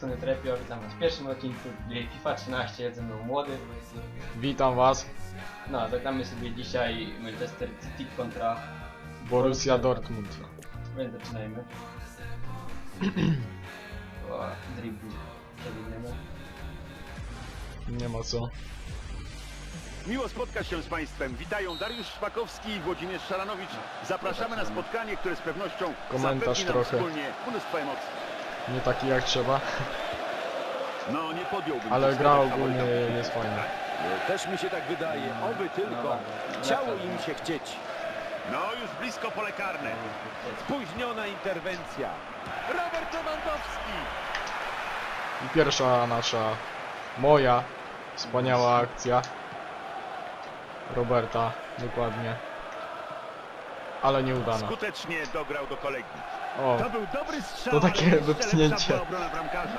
strony Trepio, witam was w pierwszym odcinku gry FIFA 13, jest ze mną młody. Witam was, No, zagramy sobie dzisiaj Manchester City kontra... Borussia Dortmund. Więc zaczynajmy. o, dribble. Nie ma co. Miło spotkać się z Państwem. Witają Dariusz Szpakowski i Włodzimierz Szaranowicz. Zapraszamy na spotkanie, które z pewnością Komentarz zapewni nam trochę. wspólnie mnóstwo emocji. Nie taki jak trzeba, No, nie podjąłbym ale gra ogólnie jest fajna. Też mi się tak wydaje, oby No tylko dobra. chciało im się chcieć. No, już blisko pole karne. Spóźniona interwencja. Robert Lewandowski. I pierwsza nasza, moja, wspaniała akcja. Roberta, dokładnie. Ale nieudana. Skutecznie dograł do kolegi. O, To był dobry strzał, To takie ale jeszcze wypchnięcie. lepsza była obrona bramkarza.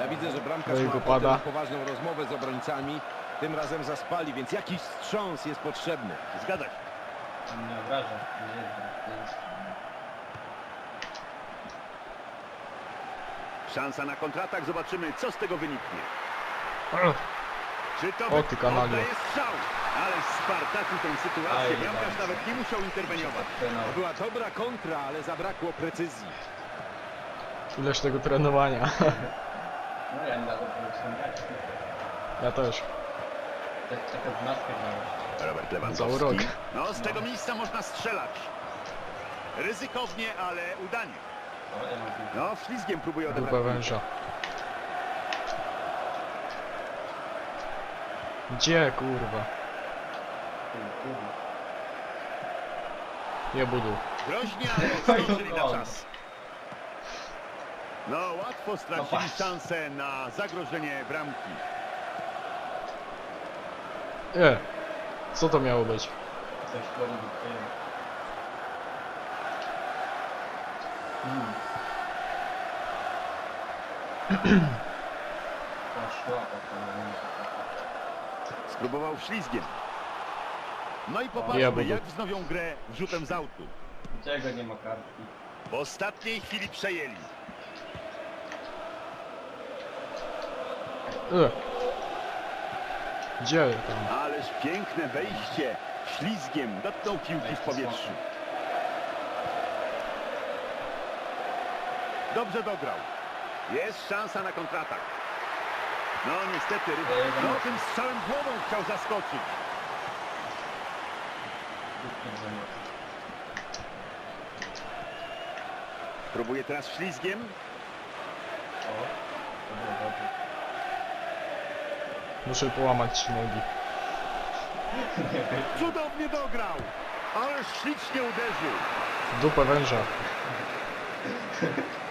Ja widzę, że bramkarz No ma go potem pada. poważną rozmowę z obrońcami. Tym razem zaspali, więc jakiś wstrząs jest potrzebny. Zgadza się. Nie obraża. Nie jest, nie jest. Szansa na kontratak. Zobaczymy, co z tego wyniknie. Czy to O, ty kanalio. oddaje strzał? Ale Spartaku tę sytuację. Aj, Bramkarz bardzo. nawet nie musiał interweniować. Penał. To była dobra kontra, ale zabrakło precyzji. ileż tego trenowania. No ja. Ja też. Tak, taka grała. Robert Za Lewandowski. urok. No, z tego miejsca można strzelać. Ryzykownie, ale udanie. O, ja mam piłkę. No, ślizgiem próbuje odebrać. Piłkę. węża. Gdzie kurwa? Nie budu. Groźnie, ale zdążyli na czas. No, łatwo stracili patrz. szansę na zagrożenie bramki. E, co to miało być? Coś. Mm. Poszła opanowanie. Spróbował ślizgiem. No i Ja popatrzmy, jak wznowią grę rzutem z autu. Czego nie ma kartki? W ostatniej chwili przejęli. E. Gdzie tam? Ależ piękne wejście. Ślizgiem dotknął piłki w powietrzu. Dobrze dograł. Jest szansa na kontratak. No niestety, no tym strzałem głową chciał zaskoczyć. Próbuje teraz ślizgiem. O, to było dobrze. Muszę połamać nogi. Cudownie dograł. Ale ślicznie uderzył. W Dupę węża.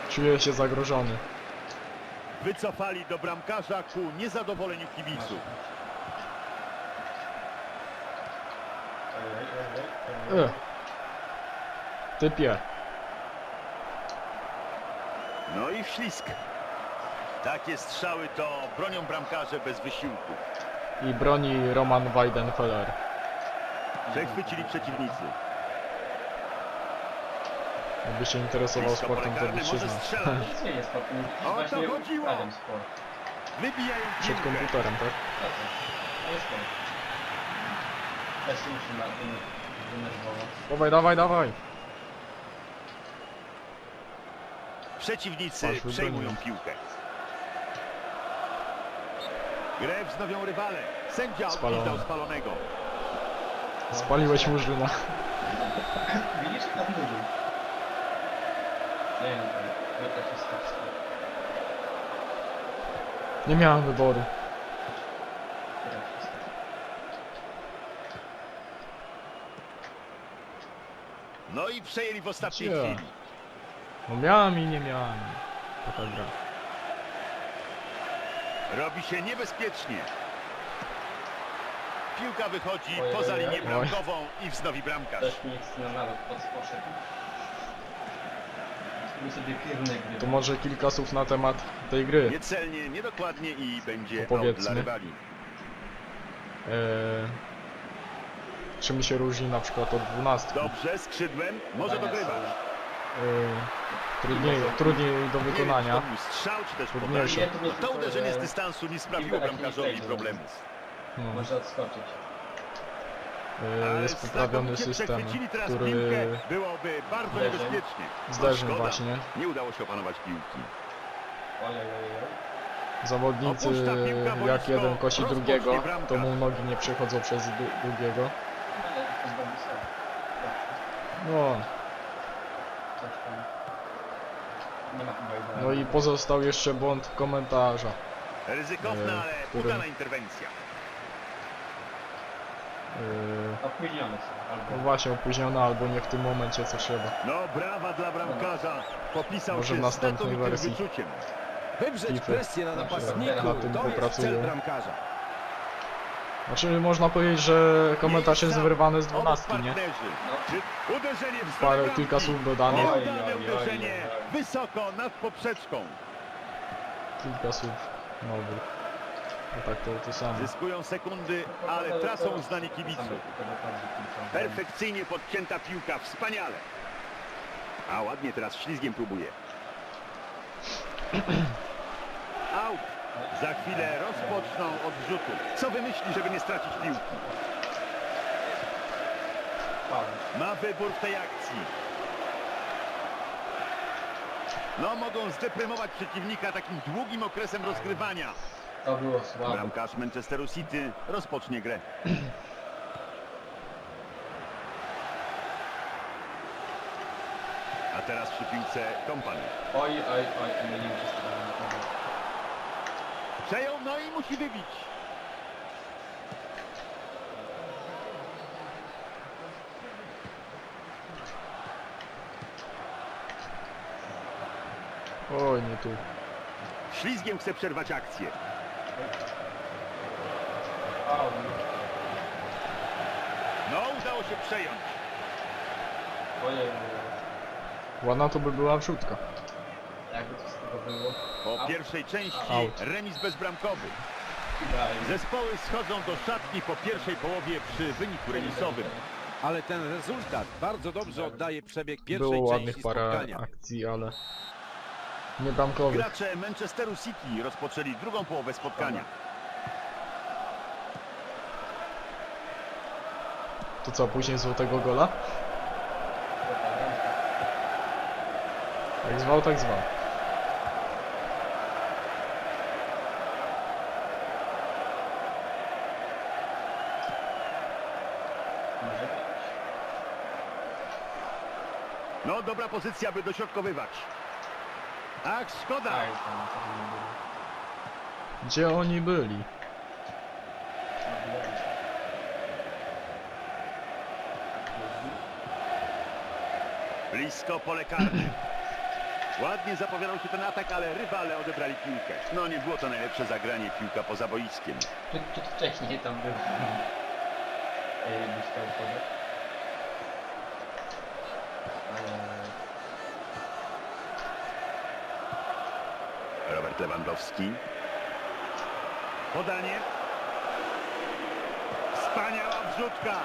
Czuję się zagrożony. Wycofali do bramkarza ku niezadowoleniu kibiców. Ej. E. Typie. No i ślisk. Takie strzały to bronią bramkarze bez wysiłku. I broni Roman Weidenfeller. Przechwycili przeciwnicy. Jakby się interesował sportem, to. Nic nie jest spokój. O, to Właśnie chodziło. Wybijają Przed komputerem, tak? To? Sport. Też się musi na tym denerwować. Dawaj, dawaj, dawaj. Przeciwnicy przejmują piłkę. Grę wznowią rywale. Sędzia Spalony. spalonego. Spaliłeś murzyna. Widzisz? Tam dużo. Nie wiem, to. Nie miałem wyboru. No i przejęli w ostatniej Gdzie? chwili. No miałem i nie miałem. Taka gra. Robi się niebezpiecznie. Piłka wychodzi Ojej, poza linię Oj. bramkową i wznowi bramkarz. Też na nawet pod poszedł. My sobie. To może kilka słów na temat tej gry. Niecelnie, niedokładnie i będzie out Opowiedzmy. dla rywali. Eee, czym się różni na przykład od 12? Dobrze, skrzydłem, może dogrywać. są- Eee, Trudniej, trudniej do wykonania. Trudniejsze. to uderzenie z dystansu nie sprawiło bramkarzowi problemu. No, Może odskoczyć. y, Ale jest poprawiony system, który. Byłoby bardzo niebezpiecznie. No, zderzeń szkoda. właśnie. Nie udało się opanować piłki. Zawodnicy, jak jeden kosi drugiego, to mu nogi nie przechodzą przez drugiego. Ale to zrobi sobie. No, Coś tam. Nie ma chyba idealnego. no i pozostał jeszcze błąd komentarza. Ryzykowna, E, ale który- udana interwencja. Yy, Opóźniony są. no Albo... właśnie opóźniona albo nie w tym momencie co trzeba. No brawa dla bramkarza. Popisał Może się w następnej znakomitym wersji. wyczuciem. Wywrzeć presję na Na napastniku. tym To jest popracują. cel bramkarza. Znaczy można powiedzieć, że komentarz jest wyrwany z dwunastki, nie? Parę, kilka słów dodanych, Udane uderzenie wysoko nad poprzeczką. kilka słów nowych. A tak to to samo. Zyskują sekundy, ale tracą zdanie kibiców. Perfekcyjnie podcięta piłka, wspaniale. A ładnie teraz ślizgiem próbuje. Out. Za chwilę rozpoczną od rzutu. Co wymyśli, żeby nie stracić piłki? Ma wybór w tej akcji. No, mogą zdeprymować przeciwnika takim długim okresem rozgrywania. To było słabe. Bramkarz Manchesteru City rozpocznie grę. A teraz przy piłce kompanii. Oj, oj, oj, myliłem się z. Przejął, no i musi wybić. Oj, nie tu. Ślizgiem chce przerwać akcję. No, udało się przejąć. Ładna to by była wrzutka. To było. Po Out. pierwszej części Out. remis bezbramkowy. Zespoły schodzą do szatni po pierwszej połowie przy wyniku remisowym. Ale ten rezultat bardzo dobrze oddaje przebieg pierwszej Było ładnych części parę spotkania. akcji, ale nie bramkowych. Gracze Manchesteru City rozpoczęli drugą połowę spotkania. To co, później złotego gola? Jak zwał, tak zwał. Dobra pozycja, by dośrodkowywać. Ach, szkoda. Nie było. Gdzie oni byli? Blisko pole karne. Ładnie zapowiadał się ten atak, ale rywale odebrali piłkę. No, nie było to najlepsze zagranie piłka poza boiskiem. Czy wcześniej tam był? Ej, podać? Ale... Lewandowski. Podanie. Wspaniała wrzutka.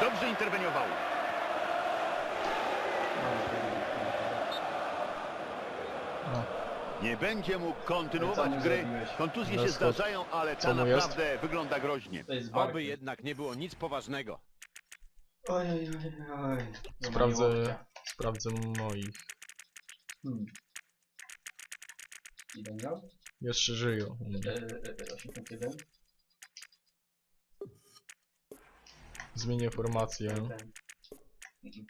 Dobrze interweniował. O, Nie będzie mógł kontynuować gry. Kontuzje się Leskot. zdarzają, ale Co ta naprawdę wygląda groźnie. Oby jednak nie było nic poważnego. Oj, oj, oj, Sprawdzę, sprawdzę moich. Hmm. Ile miał? Jeszcze żyją. E, e, e, 81? Zmienię formację. Ten. Mhm.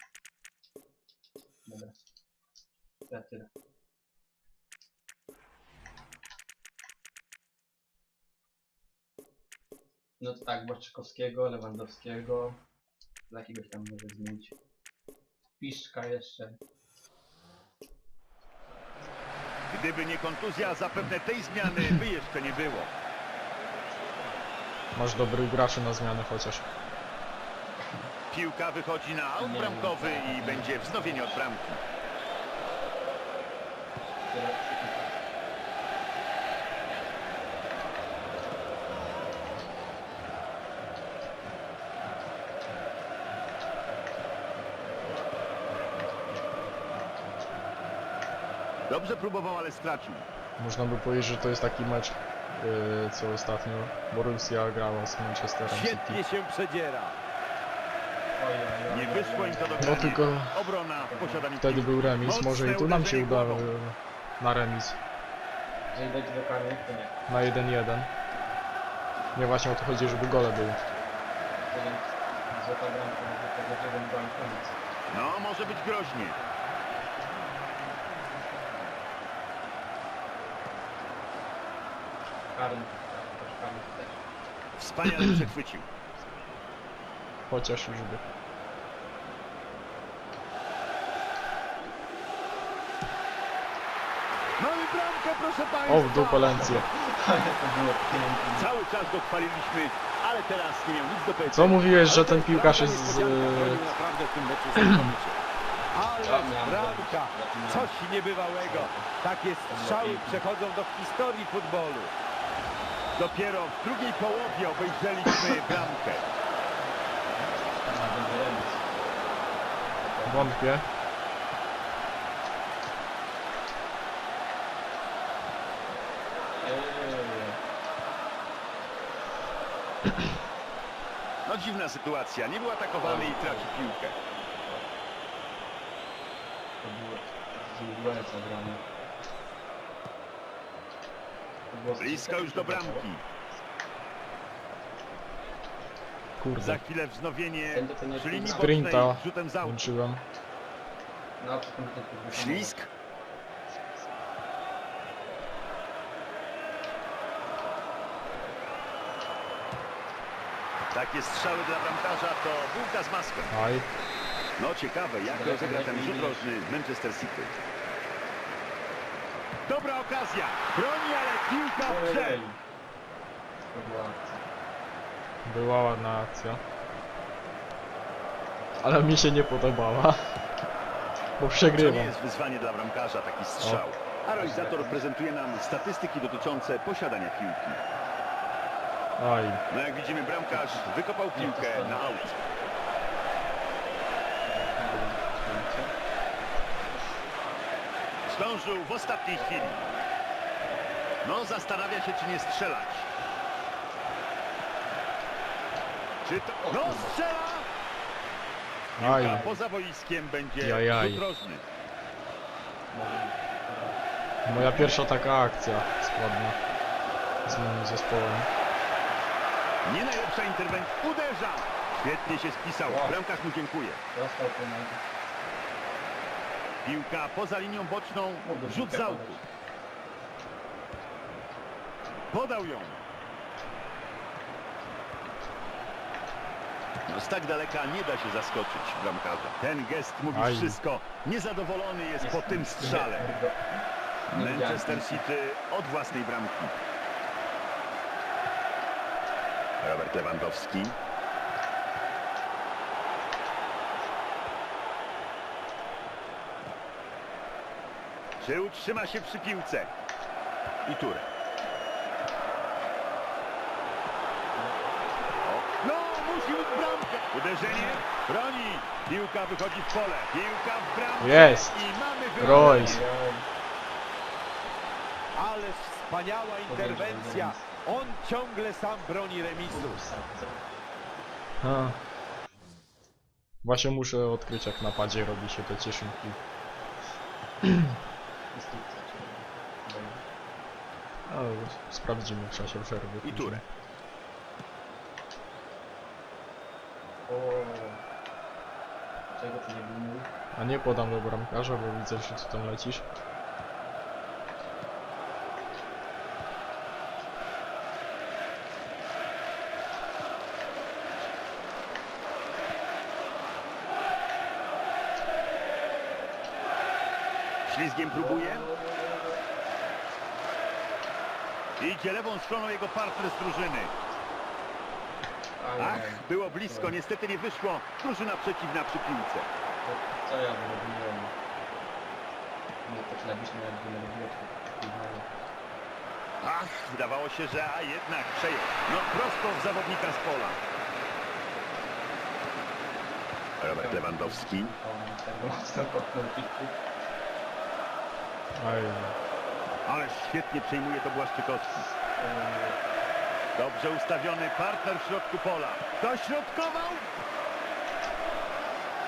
Dobra. Ja tyle. No to tak, Błaszczykowskiego, Lewandowskiego. Dla jakiegoś tam może zmienić. Piszczka jeszcze. Gdyby nie kontuzja, zapewne tej zmiany by jeszcze nie było. Masz dobrych graczy na zmianę chociaż. Piłka wychodzi na aut bramkowy i będzie wznowienie od bramki. Dobrze próbował, ale stracił. Można by powiedzieć, że to jest taki mecz, yy, co ostatnio Borussia grała z Manchesterem Świetnie City. się przedziera. Nie wyszło im to do No tylko Obrona wtedy był remis, może i tu nam się uda yy, na remis. Jeżeli dojdzie do kary, to nie. Na 1-1. Nie właśnie o to chodzi, żeby gole były. Złota bramka jeden. No, może być groźnie. Karny, też karny też. Wspaniale przechwycił. Chociaż już by. Mamy bramkę, proszę Państwa. O, w dupę Lencję. Ale to było piękne. Cały czas go chwaliliśmy, ale teraz nie miał nic do powiedzenia. Co mówiłeś, że ten piłkarz jest z... Bronił naprawdę w tym meczu znakomicie. Ale bramka! Coś niebywałego. Takie strzały przechodzą do historii futbolu. Dopiero w drugiej połowie obejrzeliśmy bramkę. Wątpię. Eee, No dziwna sytuacja. Nie był atakowany i traci piłkę. To było z Uelsa grane. To było z- Blisko już do bramki. Kurde. Za chwilę wznowienie przy linii jest bocznej Sprinta. rzutem z. Włączyłem. No, Ślisk. Takie strzały dla bramkarza to bułka z masłem. Aj. No ciekawe, jak rozegra ten rzut rożny Manchester City. Dobra okazja. Broni, ale piłka w. To była ładna akcja. Ale mi się nie podobała. Bo To nie przegrywam. jest wyzwanie dla bramkarza taki strzał. A realizator prezentuje nam statystyki dotyczące posiadania piłki. Aj. No jak widzimy bramkarz wykopał piłkę na aut. Zdążył w ostatniej chwili. No zastanawia się czy nie strzelać. Czy to... No strzela! Aj. Poza boiskiem będzie Jajaj. rzut rożny. Moja pierwsza taka akcja składna z moim zespołem. Nie najlepsza interwencja. Uderza! Świetnie się spisał. Bramkarz mu dziękuję. Dostał penalty. Piłka poza linią boczną. Rzut z autu. Podał ją. No z tak daleka nie da się zaskoczyć bramkarza. Ten gest mówi Aj. wszystko. Niezadowolony jest po tym strzale. Manchester. City od własnej bramki. Robert Lewandowski. Czy utrzyma się przy piłce? I Turek. O, No, musi być bramka. Uderzenie, broni. Piłka wychodzi w pole. Piłka w bramkę. Jest. I mamy Royce. Ależ wspaniała interwencja. On ciągle sam broni remisu. A. Właśnie muszę odkryć jak na padzie robi się te cieszynki. Instrukcja, czyli- Ale sprawdzimy w czasie przerwy. I. O. Czego ty nie? A nie podam do bramkarza, bo widzę, że ty tam lecisz. Ślizgiem próbuje. Idzie lewą stroną jego partner z drużyny. Ach, było blisko, niestety nie wyszło. Drużyna przeciwna przy piłce. To, co ja zrobiłem? Nie poślebiśmy jak nie robiło Ach, wydawało się, że a jednak przejął. No prosto w zawodnika z pola. Robert Lewandowski. O, Ale świetnie przejmuje to Błaszczykowski. Dobrze ustawiony partner w środku pola. Dośrodkował!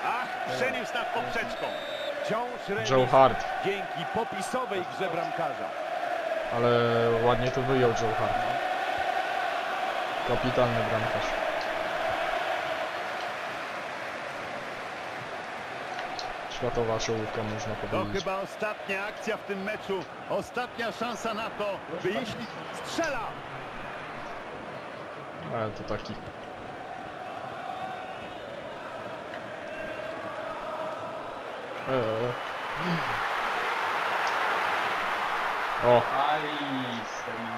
Ach, przeniósł nad poprzeczką. Wciąż Joe Hart. dzięki popisowej grze bramkarza. Ale ładnie to wyjął Joe Hart. Kapitalny bramkarz. Światowa czołówka można To powiedzieć. chyba ostatnia akcja w tym meczu. Ostatnia szansa na to, by jeśli strzela. Ale to taki. Eee. O,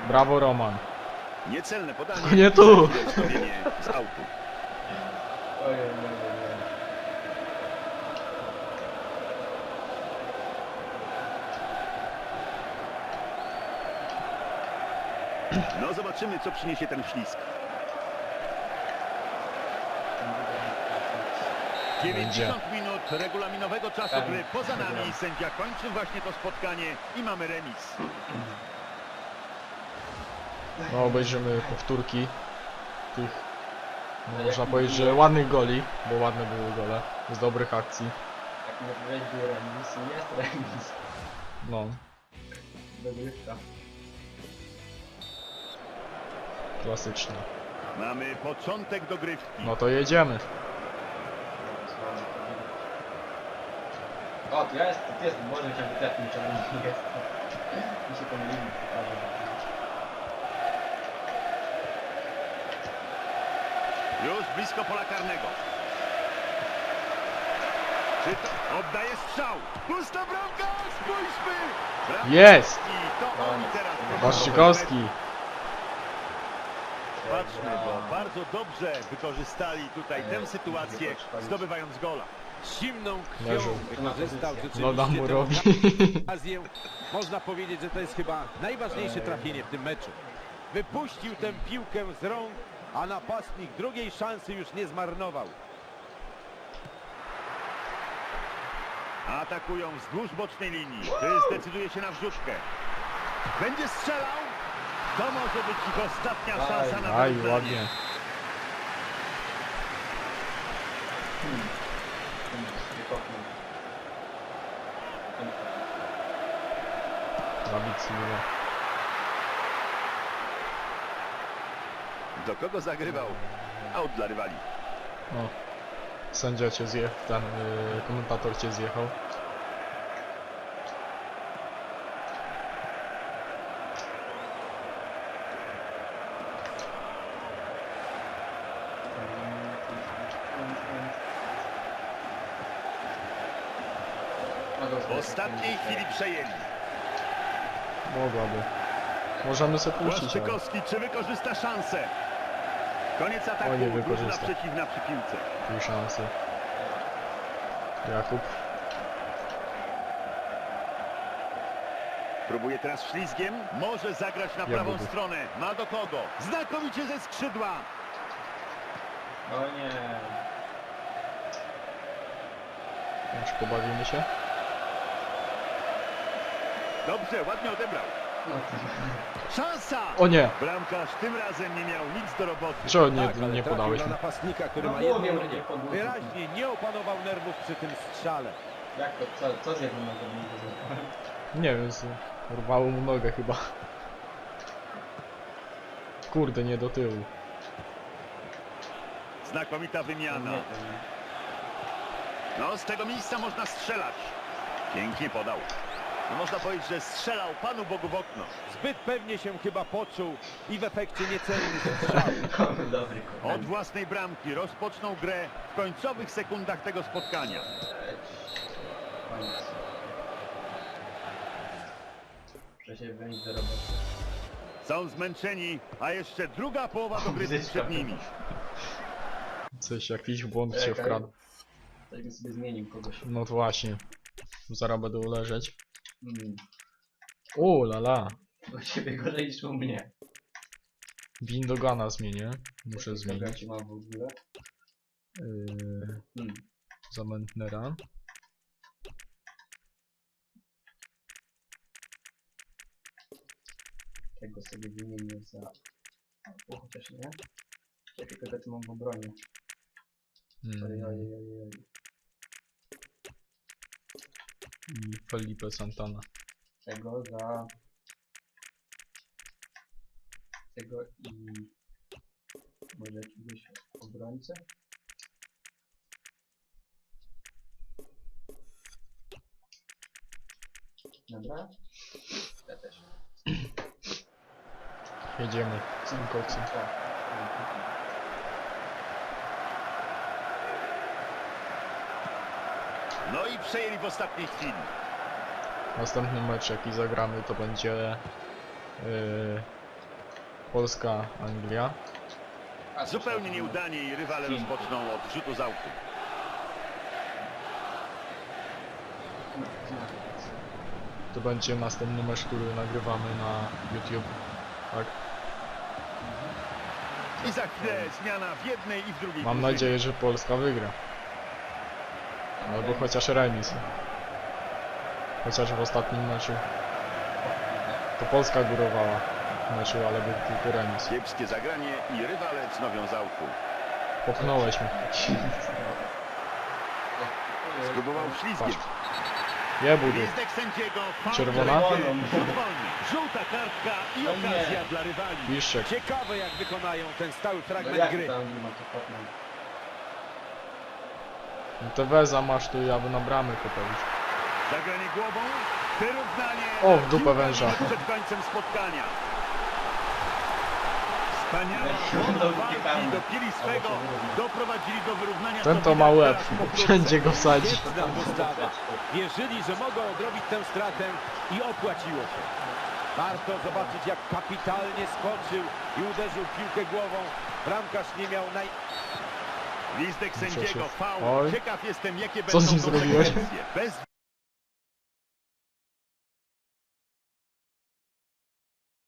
brawo Roman. Niecelne podanie. To nie tu. Z autu. Ojej, No zobaczymy, co przyniesie ten ślisk. 90 minut regulaminowego czasu Tak. gry poza nami. Sędzia kończy właśnie to spotkanie i mamy remis. No obejrzymy powtórki tych, no, można powiedzieć, że ładnych goli, bo ładne były gole, z dobrych akcji. Jak nie był remis, jest remis. No, Dogrywka. Klasycznie. Mamy początek dogrywki. No to jedziemy. O, tu jest, tu jest, Boże, chciałby trafnie czarny jest. Mi się pokaże. Już blisko pola karnego. Czy to oddaje strzał? Pusta bramka! Spójrzmy! Bramka Jest! I to teraz Waszczykowski. Patrzmy, bo bardzo dobrze wykorzystali tutaj tę sytuację, zdobywając gola. Zimną Leżą. krwią wykorzystał rzeczywiście tę okazję. Można powiedzieć, że to jest chyba najważniejsze trafienie w tym meczu. Wypuścił tę piłkę z rąk, a napastnik drugiej szansy już nie zmarnował. Atakują wzdłuż bocznej linii. Ty zdecyduje się na wrzutkę. Będzie strzelał? To może być ich ostatnia szansa na Aj, wyrównanie. ładnie. Silva. Do kogo zagrywał? Out dla rywali. No. Sędzia cię zjechał, ten y, komentator cię zjechał. W ostatniej chwili przejęli. Mogłaby. Możemy sobie puścić, ale... Błaszczykowski czy wykorzysta szansę? Koniec ataku, O, nie drużyna wykorzysta. przeciwna przy piłce. Pół szansy. Jakub. Próbuje teraz ślizgiem, może zagrać na prawą stronę. Ma do kogo? Znakomicie ze skrzydła. O nie. Już pobawimy się? Dobrze, ładnie odebrał. No. Szansa! O nie! Bramkarz tym razem nie miał nic do roboty. Czego nie, Tak, nie podałeś na mi? napastnika, który No ma jedną podłożył. Wyraźnie nie opanował nerwów przy tym strzale. Jak to, co, co z jedną nogą nie wiem, z- urwało mu nogę chyba. Kurde, nie do tyłu. Znakomita wymiana. Nie. No, z tego miejsca można strzelać. Pięknie podał. No, można powiedzieć, że strzelał Panu Bogu w okno. Zbyt pewnie się chyba poczuł i w efekcie niecelny strzał. Dobry Od własnej bramki rozpoczną grę w końcowych sekundach tego spotkania. Muszę się do roboty. Są zmęczeni, a jeszcze druga połowa dogrywki Muzyczka. przed nimi. Coś, jakiś błąd się Czekaj. wkradł. Bym sobie zmienił kogoś. No to właśnie. Zaraz będę leżeć. Mm. O, la la. U ciebie gorzej niż u mnie. Windogana zmienię. Muszę zmienić. ci mam w ogóle? Yy, Mm. za Mentnera. Tego sobie wymienię za... O, chociaż nie. Jakie kogo mam w obronie? Mm. I Felipe Santana. Tego za... Tego i... Może jakiegoś obrońcę? Dobra. Ja też. Jedziemy z tym koksem. Tak. No i przejęli w ostatniej chwili. Następny mecz jaki zagramy to będzie yy, Polska-Anglia. A, Zupełnie nieudanie i rywale rozpoczną od rzutu z autu. To będzie następny mecz, który nagrywamy na YouTube. Tak? I za chwilę zmiana w jednej i w drugiej Mam drużynie. nadzieję, że Polska wygra. Albo chociaż remis. Chociaż w ostatnim meczu to Polska górowała w meczu, ale był tylko remis. Kiepskie zagranie i rywale wznowią z autu. Popchnąłeś mnie. Spróbował ślizgiem. Nie faul Czerwona? Żółta kartka i No okazja dla rywali. Ciekawe jak wykonają ten stały No fragment jak gry. tam nie ma to potem? No to Weza masz tu, aby na bramę poprawić. Zagranie głową. Wyrównanie. O, w dupę węża. Przed końcem spotkania. Swego. Doprowadzili do wyrównania. Ten to ma łeb. Wszędzie go postawa. Wierzyli, że mogą odrobić tę stratę i opłaciło się. Warto zobaczyć jak kapitalnie skoczył i uderzył w piłkę głową. Bramkarz nie miał naj... Muszę sędziego. Faul. Ciekaw jestem jakie Co z będą nim zrobiłeś? konsekwencje. Bez